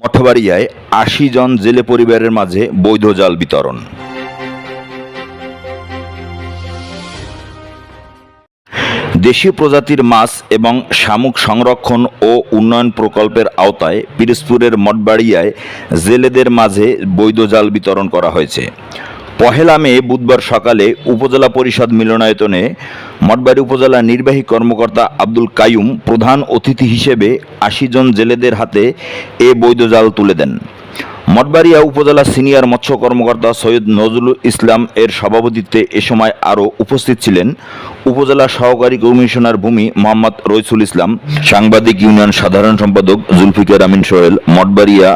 মঠবাড়িয়ায় আশি জন জেলে পরিবারের মাঝে বৈধ জাল বিতরণ। দেশীয় প্রজাতির মাছ এবং শামুক সংরক্ষণ ও উন্নয়ন প্রকল্পের আওতায় পিরোজপুরের মঠবাড়িয়ায় জেলেদের মাঝে বৈধ জাল বিতরণ করা হয়েছে। পহেলা মে বুধবার সকালে উপজেলা পরিষদ মিলনায়তনে মঠবাড়ি উপজেলা নির্বাহী কর্মকর্তা আব্দুল কায়ুম প্রধান অতিথি হিসেবে আশি জন জেলেদের হাতে এ বৈধ জাল তুলে দেন। মঠবাড়িয়া উপজেলা সিনিয়র মৎস্য কর্মকর্তা সৈয়দ নজরুল ইসলাম এর সভাপতিত্বে এ সময় আরও উপস্থিত ছিলেন উপজেলা সহকারী কমিশনার ভূমি মোহাম্মদ রইসুল ইসলাম, সাংবাদিক ইউনিয়ন সাধারণ সম্পাদক জুলফিকার আমিন সোহেল, মঠবাড়িয়া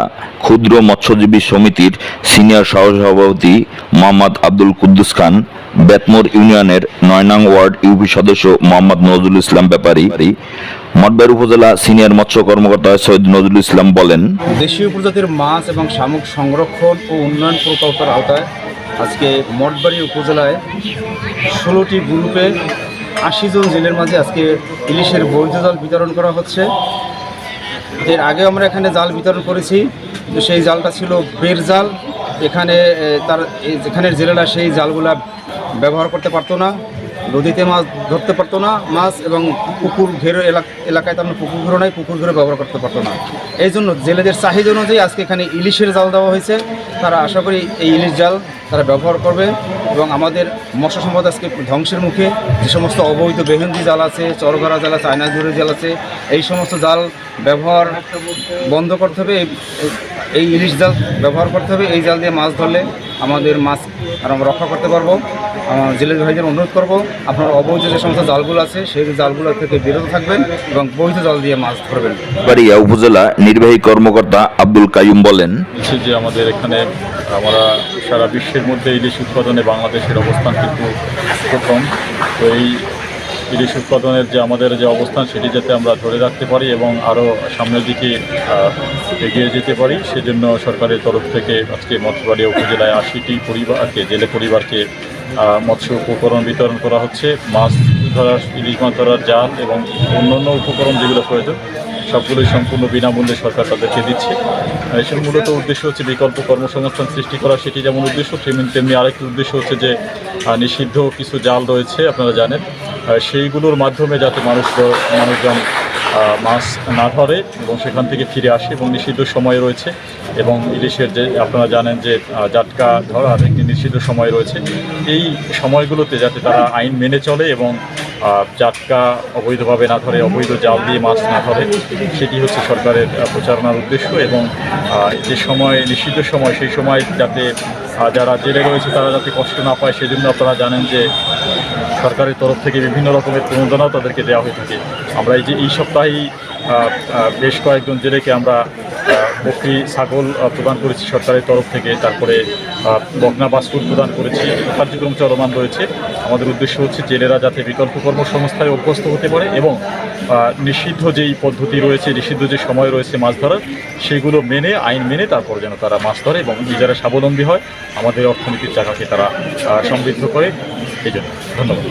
ক্ষুদ্র মৎস্যজীবী সমিতির সিনিয়র সহসভাপতি মোহাম্মদ আব্দুল কুদ্দুস খান, বেতমোর ইউনিয়নের নয়নাং ওয়ার্ড ইউপি সদস্য মোহাম্মদ নজরুল ইসলাম ব্যাপারী মঠবাড়ি উপজেলা সিনিয়র মৎস্য কর্মকর্তা সৈয়দ নজরুল ইসলাম বলেন, দেশীয় প্রজাতির মাছ এবং শামুক সংরক্ষণ ও উন্নয়ন প্রকল্পের আওতায় আজকে মঠবাড়ি উপজেলায় ষোলোটি গ্রুপে আশি জন জেলের মাঝে আজকে ইলিশের বৈধ জাল বিতরণ করা হচ্ছে। এর আগে আমরা এখানে জাল বিতরণ করেছি। তো সেই জালটা ছিল বের জাল। এখানে তার, এই যেখানের জেলেরা সেই জালগুলা ব্যবহার করতে পারতো না। নদীতে মাছ ধরতে পারতো না, মাছ এবং পুকুর ঘেরো এলাক- এলাকায় তেমন পুকুর ঘেরো নাই, পুকুর ঘেরো ব্যবহার করতে পারতো না। এই জন্য জেলেদের চাহিদা অনুযায়ী আজকে এখানে ইলিশের জাল দেওয়া হয়েছে। তারা আশা করি এই ইলিশ জাল তারা ব্যবহার করবে এবং আমাদের মৎস্য সম্পদ আজকে ধ্বংসের মুখে। যে সমস্ত অবৈধ বেহেন্দি জাল আছে চরগড়া জাল আছে, আয়না ঝুড়ি জাল আছে, এই সমস্ত জাল ব্যবহার বন্ধ করতে হবে। এই- এই ইলিশ জাল ব্যবহার করতে হবে। এই জাল দিয়ে মাছ ধরলে আমাদের মাছ আর আমরা রক্ষা করতে পারব। আমার জেলে ভাইদের অনুরোধ করব আপনার অবৈধ যে সমস্ত জালগুলো আছে সেই জালগুলো থেকে বিরত থাকবেন এবং বৈধ জাল দিয়ে মাছ ধরবেন। বাড়িয়া উপজেলা নির্বাহী কর্মকর্তা আব্দুল কাইম বলেন যে আমাদের এখানে আমরা সারা বিশ্বের মধ্যে ইলিশ উৎপাদনে বাংলাদেশের অবস্থান কিন্তু প্রথম। তো এই ইলিশ উৎপাদনের যে আমাদের যে অবস্থান, সেটি যাতে আমরা ধরে রাখতে পারি এবং আরও সামনের দিকে এগিয়ে যেতে পারি, সেজন্য সরকারের তরফ থেকে আজকে মৎস্যবাড়িয়া উপজেলায় আশিটি পরিবারকে, জেলে পরিবারকে মৎস্য উপকরণ বিতরণ করা হচ্ছে। মাছ ধরার, ইলিশ মাছ ধরার জাল এবং অন্যান্য উপকরণ যেগুলো প্রয়োজন, সবগুলোই সম্পূর্ণ বিনামূল্যে সরকার তাদেরকে দিচ্ছে। এসব মূলত উদ্দেশ্য হচ্ছে বিকল্প কর্মসংস্থান সৃষ্টি করা, সেটি যেমন উদ্দেশ্য, তেমনি তেমনি আরেকটি উদ্দেশ্য হচ্ছে যে নিষিদ্ধ কিছু জাল রয়েছে, আপনারা জানেন। সেইগুলোর মাধ্যমে যাতে মানুষ মানুষজন মাছ না ধরে এবং সেখান থেকে ফিরে আসে এবং নিষিদ্ধ সময় রয়েছে এবং ইলিশের যে আপনারা জানেন যে জাটকা ধরার একটি নিষিদ্ধ সময় রয়েছে। এই সময়গুলোতে যাতে তারা আইন মেনে চলে এবং জাটকা অবৈধভাবে না ধরে অবৈধ জাল দিয়ে মাছ না ধরে সেটি হচ্ছে সরকারের প্রচারণার উদ্দেশ্য এবং যে সময় নিষিদ্ধ সময় সেই সময় যাতে যারা জেলে রয়েছে তারা যাতে কষ্ট না পায় সেজন্য আপনারা জানেন যে সরকারের তরফ থেকে বিভিন্ন রকমের প্রণোদনাও তাদেরকে দেওয়া হয়ে থাকে। আমরা এই যে এই সপ্তাহেই বেশ কয়েকজন জেলেকে আমরা বকরি ছাগল প্রদান করেছি সরকারের তরফ থেকে। তারপরে আহ, বকনা বাস্কুর প্রদান করেছি। কার্যক্রম চলমান রয়েছে। আমাদের উদ্দেশ্য হচ্ছে জেলেরা যাতে বিকল্প কর্মসংস্থায় অভ্যস্ত হতে পারে এবং নিষিদ্ধ যেই পদ্ধতি রয়েছে, নিষিদ্ধ যে সময় রয়েছে মাছ ধরার, সেগুলো মেনে, আইন মেনে তারপর যেন তারা মাছ ধরে এবং নিজেরা স্বাবলম্বী হয়, আমাদের অর্থনীতির চাকাকে তারা সমৃদ্ধ করে। এই জন্য ধন্যবাদ।